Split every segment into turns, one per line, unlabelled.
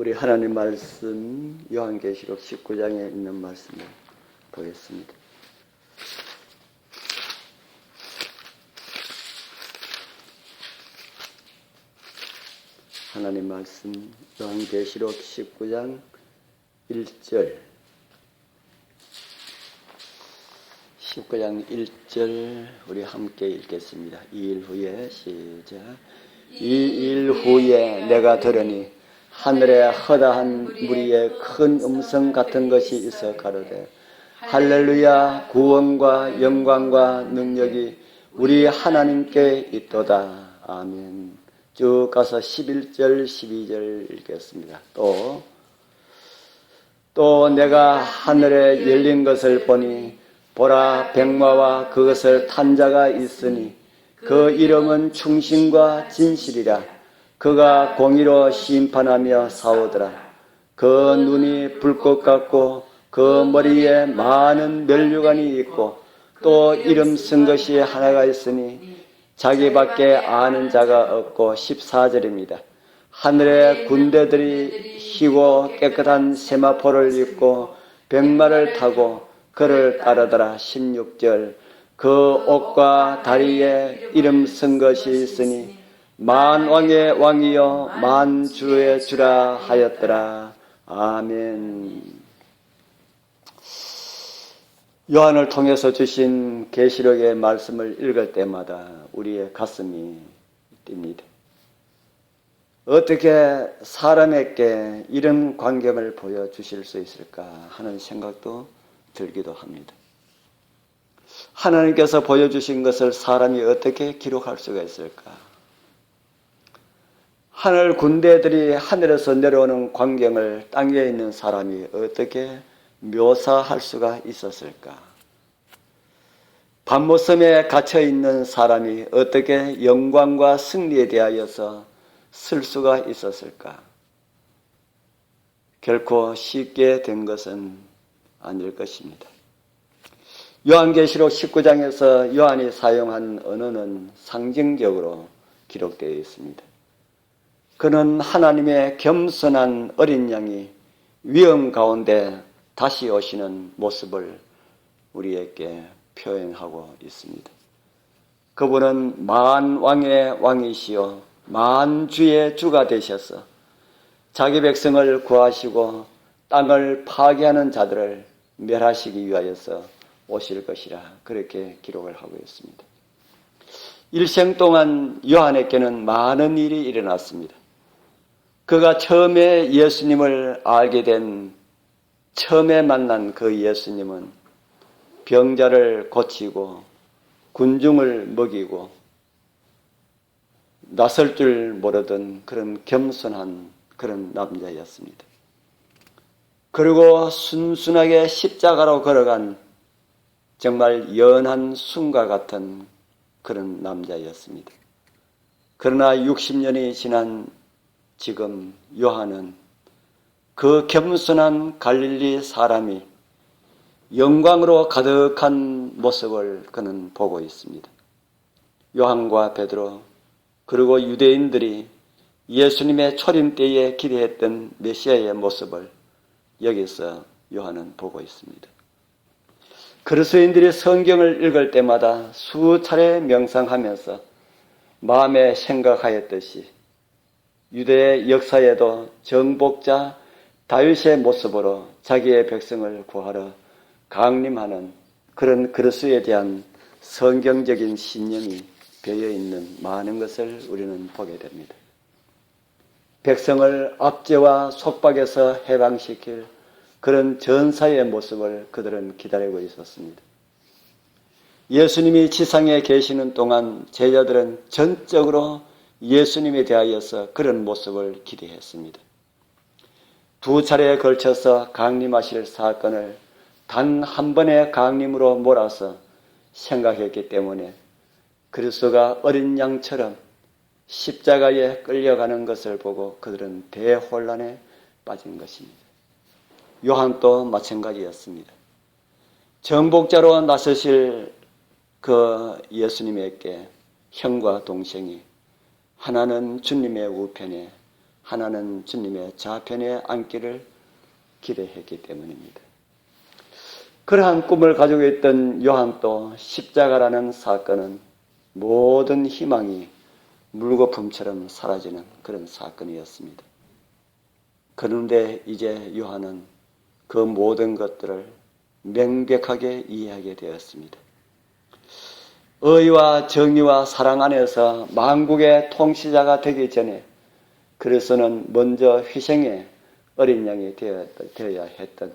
우리 하나님 말씀 요한계시록 19장에 있는 말씀을 보겠습니다. 하나님 말씀 요한계시록 19장 1절 19장 1절 우리 함께 읽겠습니다. 2일 후에 시작 이일 후에 내가 들으니 하늘에 허다한 무리의 큰 음성 같은 것이 있어 가로되 할렐루야 구원과 영광과 능력이 우리 하나님께 있도다. 아멘. 쭉 가서 11절 12절 읽겠습니다. 또 또 내가 하늘에 열린 것을 보니 보라 백마와 그것을 탄 자가 있으니 그 이름은 충신과 진실이라 그가 공의로 심판하며 싸우더라. 그 눈이 불꽃 같고 그 머리에 많은 멸류관이 있고 또 이름 쓴 것이 하나가 있으니 자기밖에 아는 자가 없고 14절입니다. 하늘의 군대들이 희고 깨끗한 세마포를 입고 백마를 타고 그를 따르더라. 16절. 그 옷과 다리에 이름 쓴 것이 있으니 만 왕의 왕이요 만주의 주라 하였더라 아멘 요한을 통해서 주신 계시록의 말씀을 읽을 때마다 우리의 가슴이 뜁니다. 어떻게 사람에게 이런 광경을 보여주실 수 있을까 하는 생각도 들기도 합니다. 하나님께서 보여주신 것을 사람이 어떻게 기록할 수가 있을까? 하늘 군대들이 하늘에서 내려오는 광경을 땅에 있는 사람이 어떻게 묘사할 수가 있었을까? 밤모섬에 갇혀 있는 사람이 어떻게 영광과 승리에 대하여서 쓸 수가 있었을까? 결코 쉽게 된 것은 아닐 것입니다. 요한계시록 19장에서 요한이 사용한 언어는 상징적으로 기록되어 있습니다. 그는 하나님의 겸손한 어린 양이 위험 가운데 다시 오시는 모습을 우리에게 표현하고 있습니다. 그분은 만 왕의 왕이시요 만 주의 주가 되셔서 자기 백성을 구하시고 땅을 파괴하는 자들을 멸하시기 위하여서 오실 것이라 그렇게 기록을 하고 있습니다. 일생 동안 요한에게는 많은 일이 일어났습니다. 그가 처음에 예수님을 알게 된 처음에 만난 그 예수님은 병자를 고치고 군중을 먹이고 나설 줄 모르던 그런 겸손한 그런 남자였습니다. 그리고 순순하게 십자가로 걸어간 정말 연한 순과 같은 그런 남자였습니다. 그러나 60년이 지난 지금 요한은 그 겸손한 갈릴리 사람이 영광으로 가득한 모습을 그는 보고 있습니다. 요한과 베드로 그리고 유대인들이 예수님의 초림 때에 기대했던 메시아의 모습을 여기서 요한은 보고 있습니다. 그리스도인들이 성경을 읽을 때마다 수차례 명상하면서 마음에 생각하였듯이 유대의 역사에도 정복자 다윗의 모습으로 자기의 백성을 구하러 강림하는 그런 그리스도에 대한 성경적인 신념이 배어 있는 많은 것을 우리는 보게 됩니다. 백성을 압제와 속박에서 해방시킬 그런 전사의 모습을 그들은 기다리고 있었습니다. 예수님이 지상에 계시는 동안 제자들은 전적으로 예수님에 대하여서 그런 모습을 기대했습니다. 두 차례에 걸쳐서 강림하실 사건을 단 한 번의 강림으로 몰아서 생각했기 때문에 그리스도가 어린 양처럼 십자가에 끌려가는 것을 보고 그들은 대혼란에 빠진 것입니다. 요한도 마찬가지였습니다. 정복자로 나서실 그 예수님에게 형과 동생이 하나는 주님의 우편에 하나는 주님의 좌편에 앉기를 기대했기 때문입니다. 그러한 꿈을 가지고 있던 요한도 십자가라는 사건은 모든 희망이 물거품처럼 사라지는 그런 사건이었습니다. 그런데 이제 요한은 그 모든 것들을 명백하게 이해하게 되었습니다. 의와 정의와 사랑 안에서 만국의 통치자가 되기 전에 그래서는 먼저 희생의 어린 양이 되어야 했던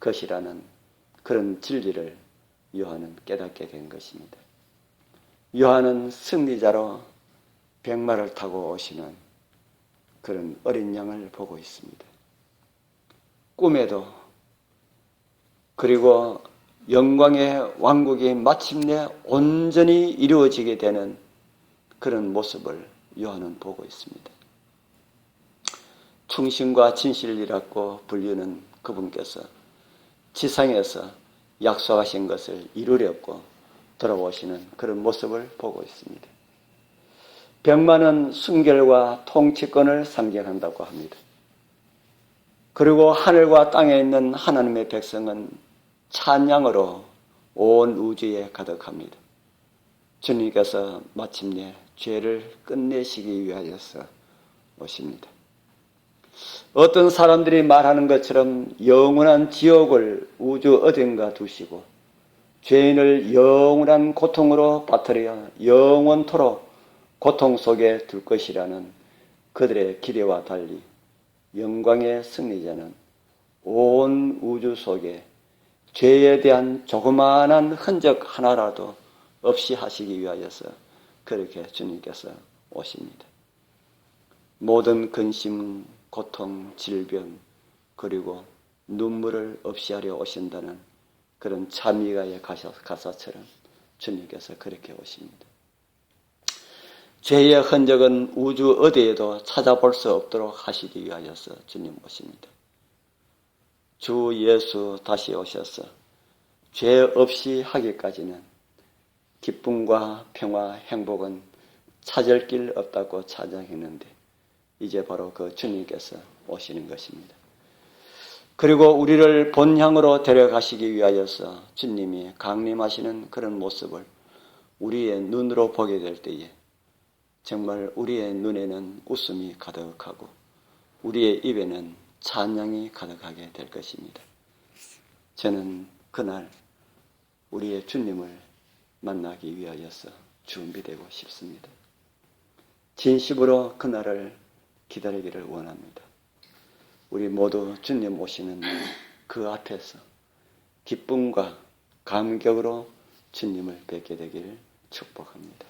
것이라는 그런 진리를 요한은 깨닫게 된 것입니다. 요한은 승리자로 백마를 타고 오시는 그런 어린 양을 보고 있습니다. 꿈에도 그리고 영광의 왕국이 마침내 온전히 이루어지게 되는 그런 모습을 요한은 보고 있습니다. 충신과 진실이라고 불리는 그분께서 지상에서 약속하신 것을 이루려고 돌아오시는 그런 모습을 보고 있습니다. 백마는 순결과 통치권을 상징한다고 합니다. 그리고 하늘과 땅에 있는 하나님의 백성은 찬양으로 온 우주에 가득합니다. 주님께서 마침내 죄를 끝내시기 위하여서 오십니다. 어떤 사람들이 말하는 것처럼 영원한 지옥을 우주 어딘가 두시고 죄인을 영원한 고통으로 빠뜨려 영원토록 고통 속에 둘 것이라는 그들의 기대와 달리 영광의 승리자는 온 우주 속에 죄에 대한 조그마한 흔적 하나라도 없이 하시기 위하여서 그렇게 주님께서 오십니다. 모든 근심, 고통, 질병, 그리고 눈물을 없이 하려 오신다는 그런 참미가의 가사처럼 주님께서 그렇게 오십니다. 죄의 흔적은 우주 어디에도 찾아볼 수 없도록 하시기 위하여서 주님 오십니다. 주 예수 다시 오셔서 죄 없이 하기까지는 기쁨과 평화, 행복은 찾을 길 없다고 찬양했는데 이제 바로 그 주님께서 오시는 것입니다. 그리고 우리를 본향으로 데려가시기 위하여서 주님이 강림하시는 그런 모습을 우리의 눈으로 보게 될 때에 정말 우리의 눈에는 웃음이 가득하고 우리의 입에는 찬양이 가득하게 될 것입니다. 저는 그날 우리의 주님을 만나기 위하여서 준비되고 싶습니다. 진심으로 그날을 기다리기를 원합니다. 우리 모두 주님 오시는 그 앞에서 기쁨과 감격으로 주님을 뵙게 되기를 축복합니다.